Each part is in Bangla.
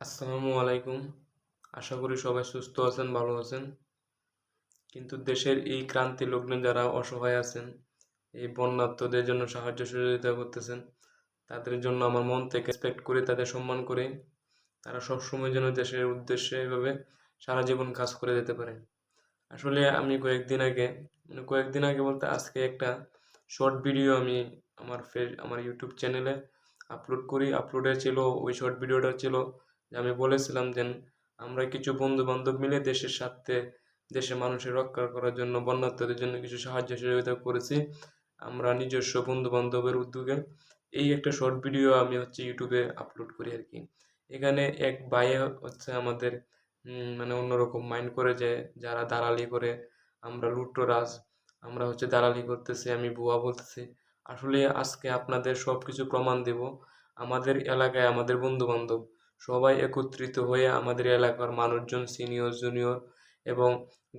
আসসালামু আলাইকুম। আশা করি সবাই সুস্থ আছেন, ভালো আছেন। কিন্তু দেশের এই ক্রান্তি লগ্নে যারা অসহায় আছেন, এই বন্যার্তদের জন্য সাহায্য সহযোগিতা করতেছেন, তাদের জন্য আমার মন থেকে রেসপেক্ট করে, তাদের সম্মান করে, তারা সবসময় যেন দেশের উদ্দেশ্যে এভাবে সারা জীবন কাজ করে যেতে পারে। আসলে আমি কয়েকদিন আগে মানে কয়েকদিন আগে বলতে আজকে একটা শর্ট ভিডিও আমি আমার ফে, আমার ইউটিউব চ্যানেলে আপলোড করি। আপলোডে ছিল, ওই শর্ট ভিডিওটা ছিল আমি বলেছিলাম যে আমরা কিছু বন্ধু বান্ধব মিলে দেশের স্বার্থে দেশের মানুষের রক্ষা করার জন্য বন্যার্থদের জন্য কিছু সাহায্য সহযোগিতা করেছি। আমরা নিজস্ব বন্ধু বান্ধবের উদ্যোগে এই একটা শর্ট ভিডিও আমি হচ্ছে ইউটিউবে আপলোড করি আর কি এখানে এক ভাইয়ে হচ্ছে আমাদের মানে অন্যরকম মাইন্ড করে যে যারা দালালি করে, আমরা লুটোরাজ আমরা হচ্ছে দালালি করতেছি, আমি ভুয়া বলতেছি। আসলে আজকে আপনাদের সব কিছু প্রমাণ দেব। আমাদের এলাকায় আমাদের বন্ধু বান্ধব সবাই একত্রিত হয়ে আমাদের এলাকার মানুষজন সিনিয়র জুনিয়র এবং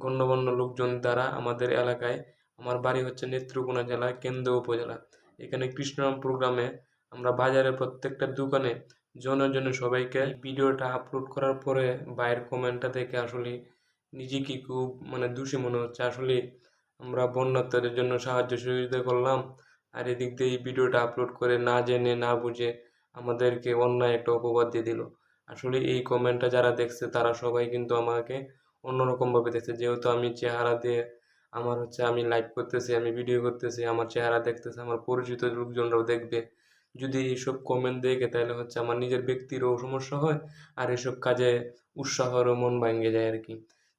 গণ্যমান্য লোকজন দ্বারা আমাদের এলাকায়, আমার বাড়ি হচ্ছে নেত্রকোনা জেলা, কেন্দ্র উপজেলা। এখানে কৃষ্ণরামপুর প্রোগ্রামে আমরা বাজারের প্রত্যেকটা দোকানে জনে জনে সবাইকে ভিডিওটা আপলোড করার পরে বাইরের কমেন্টটা দেখে আসলে নিজেকে খুব মানে দোষী মনে হচ্ছে। আসলে আমরা বন্যার্থদের জন্য সাহায্য সহযোগিতা করলাম, আর এদিক দিয়ে এই ভিডিওটা আপলোড করে না জেনে, না বুঝে আমাদেরকে অন্যায় একটা অপবাদ দিয়ে দিল। আসলে এই কমেন্টটা যারা দেখছে, তারা সবাই কিন্তু আমাকে অন্যরকমভাবে দেখছে। যেহেতু আমি চেহারা দিয়ে আমার হচ্ছে আমি লাইভ করতেছি, আমি ভিডিও করতেছি, আমার চেহারা দেখতেছে, আমার পরিচিত লোকজনরাও দেখবে। যদি এইসব কমেন্ট দেখে, তাহলে হচ্ছে আমার নিজের ব্যক্তিরও সমস্যা হয় আর এসব কাজে উৎসাহেরও মন ভাঙে যায় আর কি।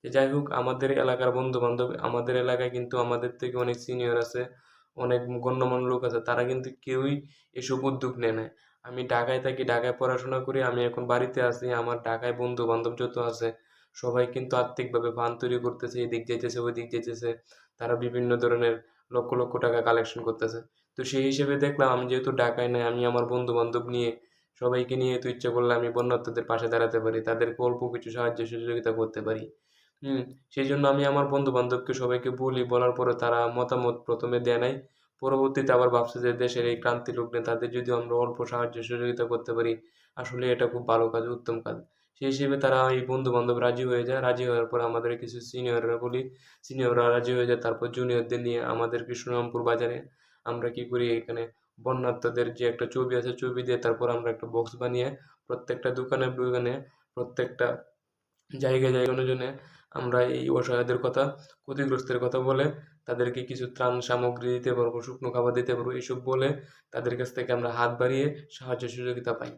যাই হোক, আমাদের এলাকার বন্ধু বান্ধব আমাদের এলাকায় কিন্তু আমাদের থেকে অনেক সিনিয়র আছে, অনেক গণ্যমান্য লোক আছে, তারা কিন্তু কেউই এসব উদ্যোগ নেয় না আমি ঢাকায় থাকি, ঢাকায় পড়াশোনা করি, আমি এখন বাড়িতে আছি, আমার ঢাকায় বন্ধু বান্ধব যত আছে, সবাই কিন্তু আর্থিকভাবে ফান্ড তৈরি করতেছে, এদিক যাইতেছে ওই দিক যাইতেছে, তারা বিভিন্ন ধরনের লক্ষ লক্ষ টাকা কালেকশন করতেছে। তো সেই হিসেবে দেখলাম আমি যেহেতু ঢাকায় নাই, আমি আমার বন্ধু বান্ধব নিয়ে সবাইকে নিয়ে তো ইচ্ছা করলে আমি বন্যার্থদের পাশে দাঁড়াতে পারি, তাদেরকে অল্প কিছু সাহায্য সহযোগিতা করতে পারি। হুম, সেই জন্য আমি আমার বন্ধু বান্ধবকে সবাইকে বলি, বলার পরে তারা মতামত প্রথমে দেয় নাই। পরবর্তীতে আবার ভাবছে যে দেশের এই ক্রান্তি লগ্নে তাদের যদি আমরা অল্প সাহায্য সহযোগিতা করতে পারি, আসলে এটা খুব ভালো কাজ, উত্তম কাজ। সেই হিসেবে তারা এই বন্ধু বান্ধব রাজি হয়ে যায়। রাজি হওয়ার পর আমাদের কিছু সিনিয়ররা বলি সিনিয়ররা রাজি হয়ে যায়, তারপর জুনিয়রদের নিয়ে আমাদের কৃষ্ণরামপুর বাজারে আমরা কি করি, এখানে বন্যার্থদের যে একটা ছবি আছে, ছবি দিয়ে তারপর আমরা একটা বক্স বানিয়ে প্রত্যেকটা দোকানে দোকানে প্রত্যেকটা জায়গায় জায়গায় জন্য আমরা এই অসহায়দের কথা, ক্ষতিগ্রস্তের কথা বলে, তাদেরকে কিছু ত্রাণ সামগ্রী দিতে পারব, শুকনো খাবার দিতে পারব, এইসব বলে তাদের কাছ থেকে আমরা হাত বাড়িয়ে সাহায্য সহযোগিতা পাই।